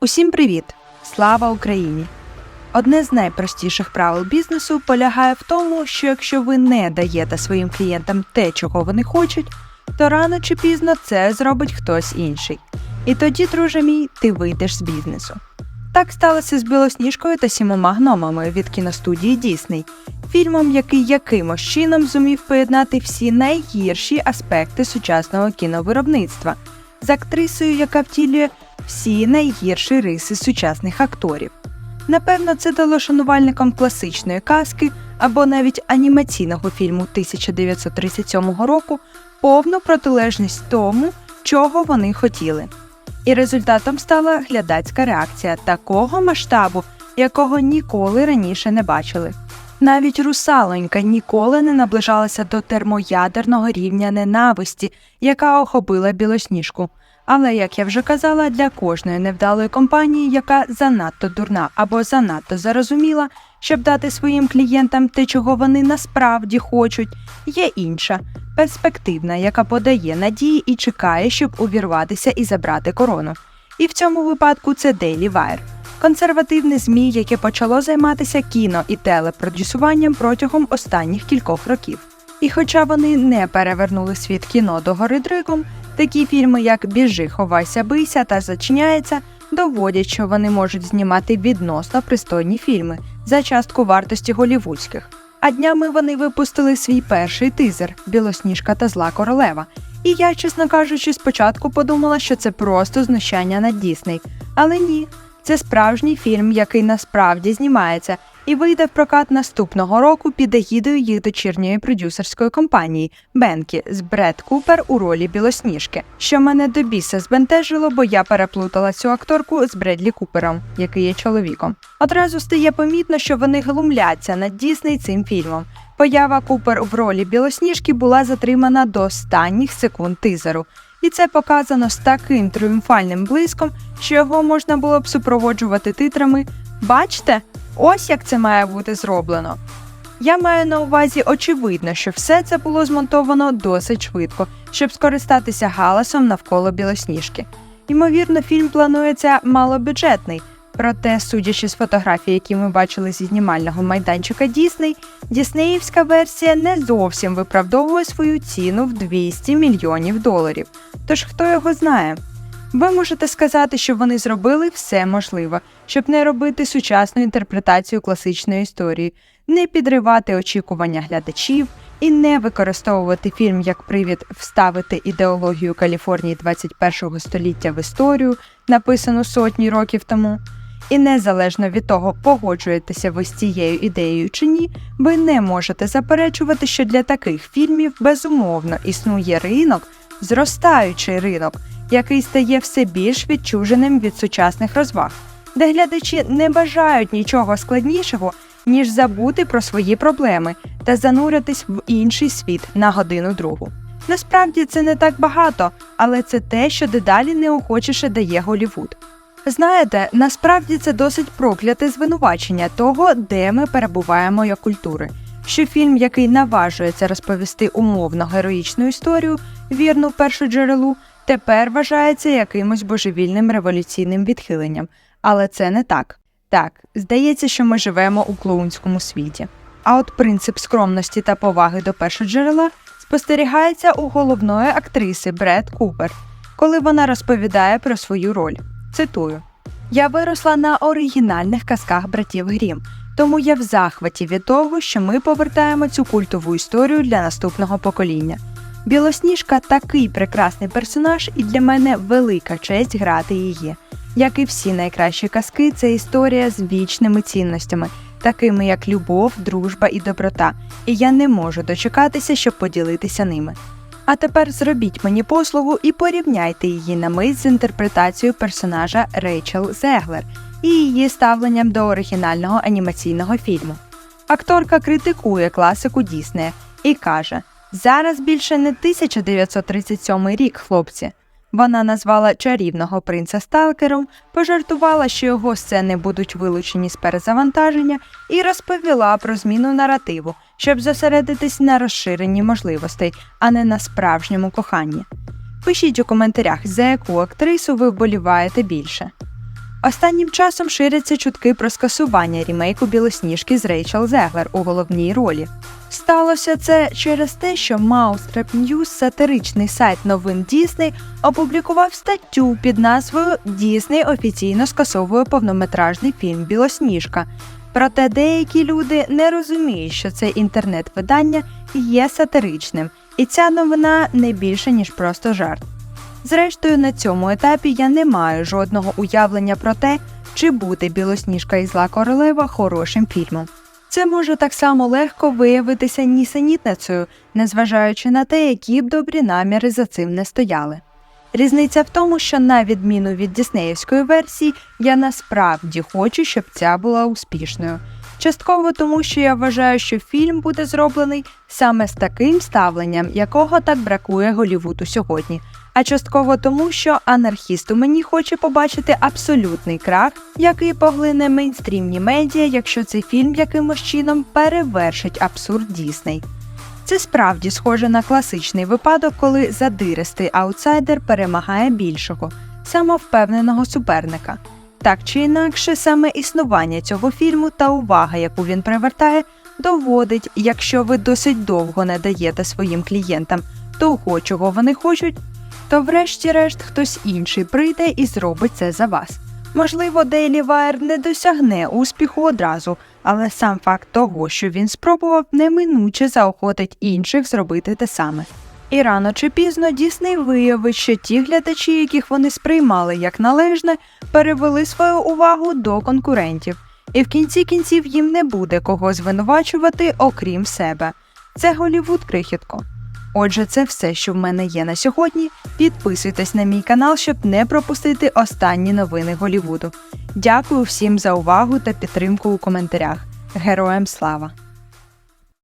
Усім привіт! Слава Україні! Одне з найпростіших правил бізнесу полягає в тому, що якщо ви не даєте своїм клієнтам те, чого вони хочуть, то рано чи пізно це зробить хтось інший. І тоді, друже мій, ти вийдеш з бізнесу. Так сталося з Білосніжкою та сімома гномами від кіностудії Дісней, фільмом, який якимось чином зумів поєднати всі найгірші аспекти сучасного кіновиробництва з актрисою, яка втілює всі найгірші риси сучасних акторів. Напевно, це дало шанувальникам класичної казки або навіть анімаційного фільму 1937 року повну протилежність тому, чого вони хотіли. І результатом стала глядацька реакція такого масштабу, якого ніколи раніше не бачили. Навіть русалонька ніколи не наближалася до термоядерного рівня ненависті, яка охопила білосніжку. Але, як я вже казала, для кожної невдалої компанії, яка занадто дурна або занадто зарозуміла, щоб дати своїм клієнтам те, чого вони насправді хочуть, є інша, перспективна, яка подає надії і чекає, щоб увірватися і забрати корону. І в цьому випадку це Daily Wire – консервативне ЗМІ, яке почало займатися кіно і телепродюсуванням протягом останніх кількох років. І хоча вони не перевернули світ кіно до гори дригом, такі фільми, як Біжи, ховайся, бийся та зачиняється, доводять, що вони можуть знімати відносно пристойні фільми за частку вартості голівудських. А днями вони випустили свій перший тизер Білосніжка та зла королева. І я, чесно кажучи, спочатку подумала, що це просто знущання над Дісней. Але ні, це справжній фільм, який насправді знімається, і вийде в прокат наступного року під егідою їх дочірньої продюсерської компанії Бенкі з Бред Купер у ролі Білосніжки, що мене до біса збентежило, бо я переплутала цю акторку з Бредлі Купером, який є чоловіком. Одразу стає помітно, що вони глумляться над Дісней цим фільмом. Поява Купер в ролі Білосніжки була затримана до останніх секунд тизеру. І це показано з таким тріумфальним блиском, що його можна було б супроводжувати титрами Бачте, ось як це має бути зроблено. Я маю на увазі очевидно, що все це було змонтовано досить швидко, щоб скористатися галасом навколо білосніжки. Ймовірно, фільм планується малобюджетний, проте, судячи з фотографій, які ми бачили зі знімального майданчика Дісней, діснеївська версія не зовсім виправдовує свою ціну в 200 мільйонів доларів. Тож хто його знає? Ви можете сказати, що вони зробили все можливе, щоб не робити сучасну інтерпретацію класичної історії, не підривати очікування глядачів і не використовувати фільм як привід вставити ідеологію Каліфорнії 21 століття в історію, написану сотні років тому. І незалежно від того, погоджуєтеся ви з цією ідеєю чи ні, ви не можете заперечувати, що для таких фільмів безумовно існує ринок, зростаючий ринок, який стає все більш відчуженим від сучасних розваг, де глядачі не бажають нічого складнішого, ніж забути про свої проблеми та зануритись в інший світ на годину другу. Насправді це не так багато, але це те, що дедалі неохочіше дає Голівуд. Знаєте, насправді це досить прокляте звинувачення того, де ми перебуваємо як культури. Що фільм, який наважується розповісти умовно героїчну історію, вірну першу джерелу, тепер вважається якимось божевільним революційним відхиленням. Але це не так. Так, здається, що ми живемо у клоунському світі. А от принцип скромності та поваги до першоджерела спостерігається у головної актриси Бред Купер, коли вона розповідає про свою роль. Цитую: Я виросла на оригінальних казках братів Грім, тому я в захваті від того, що ми повертаємо цю культову історію для наступного покоління. Білосніжка такий прекрасний персонаж, і для мене велика честь грати її. Як і всі найкращі казки, це історія з вічними цінностями, такими як любов, дружба і доброта, і я не можу дочекатися, щоб поділитися ними. А тепер зробіть мені послугу і порівняйте її на мить з інтерпретацією персонажа Рейчел Зеглер і її ставленням до оригінального анімаційного фільму. Акторка критикує класику Діснея і каже: зараз більше не 1937 рік, хлопці. Вона назвала чарівного принца сталкером, пожартувала, що його сцени будуть вилучені з перезавантаження, і розповіла про зміну наративу, щоб зосередитись на розширенні можливостей, а не на справжньому коханні. Пишіть у коментарях, за яку актрису ви вболіваєте більше. Останнім часом ширяться чутки про скасування рімейку Білосніжки з Рейчел Зеглер у головній ролі. Сталося це через те, що Mousetrap News, сатиричний сайт новин Дісней, опублікував статтю під назвою Дісней офіційно скасовує повнометражний фільм Білосніжка. Проте деякі люди не розуміють, що це інтернет-видання є сатиричним, і ця новина не більше ніж просто жарт. Зрештою, на цьому етапі я не маю жодного уявлення про те, чи буде Білосніжка і зла королева хорошим фільмом. Це може так само легко виявитися нісенітницею, незважаючи на те, які б добрі наміри за цим не стояли. Різниця в тому, що на відміну від діснеївської версії, я насправді хочу, щоб ця була успішною. Частково тому, що я вважаю, що фільм буде зроблений саме з таким ставленням, якого так бракує Голівуду сьогодні. А частково тому, що анархіст у мені хоче побачити абсолютний крах, який поглине мейнстрімні медіа, якщо цей фільм якимось чином перевершить абсурд Дісней. Це справді схоже на класичний випадок, коли задиристий аутсайдер перемагає більшого, самовпевненого суперника. Так чи інакше, саме існування цього фільму та увага, яку він привертає, доводить, якщо ви досить довго не даєте своїм клієнтам того, чого вони хочуть, то врешті-решт хтось інший прийде і зробить це за вас. Можливо, Daily Wire не досягне успіху одразу, але сам факт того, що він спробував, неминуче заохотить інших зробити те саме. І рано чи пізно Дісней виявить, що ті глядачі, яких вони сприймали як належне, перевели свою увагу до конкурентів, і в кінці кінців їм не буде кого звинувачувати, окрім себе. Це Голівуд крихітко. Отже, це все, що в мене є на сьогодні. Підписуйтесь на мій канал, щоб не пропустити останні новини Голівуду. Дякую всім за увагу та підтримку у коментарях. Героям слава!